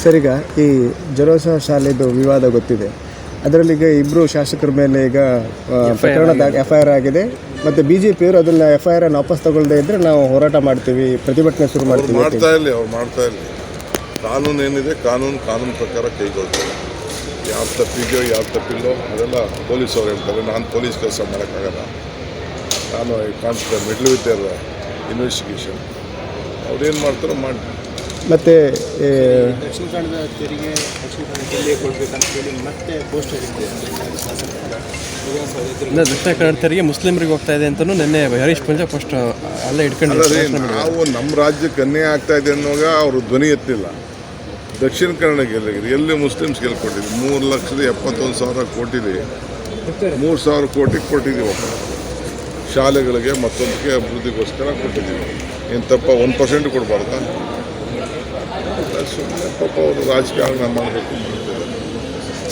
Sir ಈಗ ಈ ಜರೋಸಾ ಶಾಲೆದು ವಿವಾದ ಗೊತ್ತಿದೆ. ಅದರಲ್ಲಿ ಈಗ ಇಬ್ಬರು ಶಾಸಕರ ಮೇಲೆ ಈಗ ಪ್ರಕರಣ ಎಫ್ ಐ ಆರ್ ಆಗಿದೆ. ಮತ್ತು ಬಿ ಜೆ ಪಿಯವರು ಅದನ್ನ ಎಫ್ ಐ ಆರ್ ಅನ್ನು ವಾಪಸ್ ತಗೊಳ್ಳದೇ ಇದ್ದರೆ ನಾವು ಹೋರಾಟ ಮಾಡ್ತೀವಿ ಪ್ರತಿಭಟನೆ ಶುರು ಮಾಡ್ತೀವಿ. ಮಾಡ್ತಾ ಇಲ್ಲ ಅವ್ರು ಮಾಡ್ತಾ ಇಲ್ಲ ಕಾನೂನು ಏನಿದೆ ಕಾನೂನು ಕಾನೂನು ಪ್ರಕಾರ ಕೈಗೊಳ್ತಾರೆ ಯಾವ ತಪ್ಪಿದೆಯೋ ಯಾವ ತಪ್ಪಿಲ್ಲೋ ಅದೆಲ್ಲ ಪೊಲೀಸ್ ಅವ್ರು ಹೇಳ್ತಾರೆ. ನಾನು ಪೊಲೀಸ್ ಕೆಲಸ ಮಾಡೋಕ್ಕಾಗಲ್ಲ. ನಾನು ಕಾನ್ಸ್ಟೇಬಲ್ ಮಿಡ್ಲ್ ವಿತ್ ಇನ್ವೆಸ್ಟಿಗೇಷನ್ ಅವ್ರು ಏನು ಮಾಡ್ತಾರೋ ಮಾಡಿ ಮತ್ತೆ ದಕ್ಷಿಣ ಕನ್ನಡದ ತೆರಿಗೆ ದಕ್ಷಿಣ ಕನ್ನಡ ಜಿಲ್ಲೆಗೆ ಕೊಡಬೇಕಂತ ಹೇಳಿ ಮತ್ತೆ ಪೋಸ್ಟರ್ ಇಲ್ಲ ದಕ್ಷಿಣ ಕನ್ನಡ ತೆರಿಗೆ ಮುಸ್ಲಿಮರಿಗೆ ಹೋಗ್ತಾ ಇದೆ ಅಂತಲೂ ನಿನ್ನೆ ಹರೀಶ್ ಪಂಜಾ ಫಸ್ಟ್ ಅಲ್ಲೇ ಇಟ್ಕೊಂಡು ನಾವು ನಮ್ಮ ರಾಜ್ಯಕ್ಕೆ ಅನ್ಯಾಯ ಆಗ್ತಾ ಇದೆ ಅನ್ನೋವಾಗ ಅವರು ಧ್ವನಿ ಎತ್ತಿಲ್ಲ. ದಕ್ಷಿಣ ಕನ್ನಡ ಗೆಲ್ಲಿದೆ ಎಲ್ಲಿ ಮುಸ್ಲಿಮ್ಸ್ ಗೆಲ್ಕೊಟ್ಟಿದ್ವಿ ಮೂರು ಲಕ್ಷದ ಎಪ್ಪತ್ತೊಂದು ಸಾವಿರ ಕೋಟಿಲಿ ಮೂರು ಸಾವಿರ ಕೋಟಿ ಕೊಟ್ಟಿದ್ದೀವಿ ಒಬ್ಬ. ಶಾಲೆಗಳಿಗೆ ಮತ್ತೊಂದಕ್ಕೆ ಅಭಿವೃದ್ಧಿಗೋಸ್ಕರ ಕೊಟ್ಟಿದ್ದೀವಿ ಏನು ತಪ್ಪ? ಒಂದು ಪರ್ಸೆಂಟ್ ಕೊಡಬಾರ್ದಾ? That's, that Papa was Rajkarma.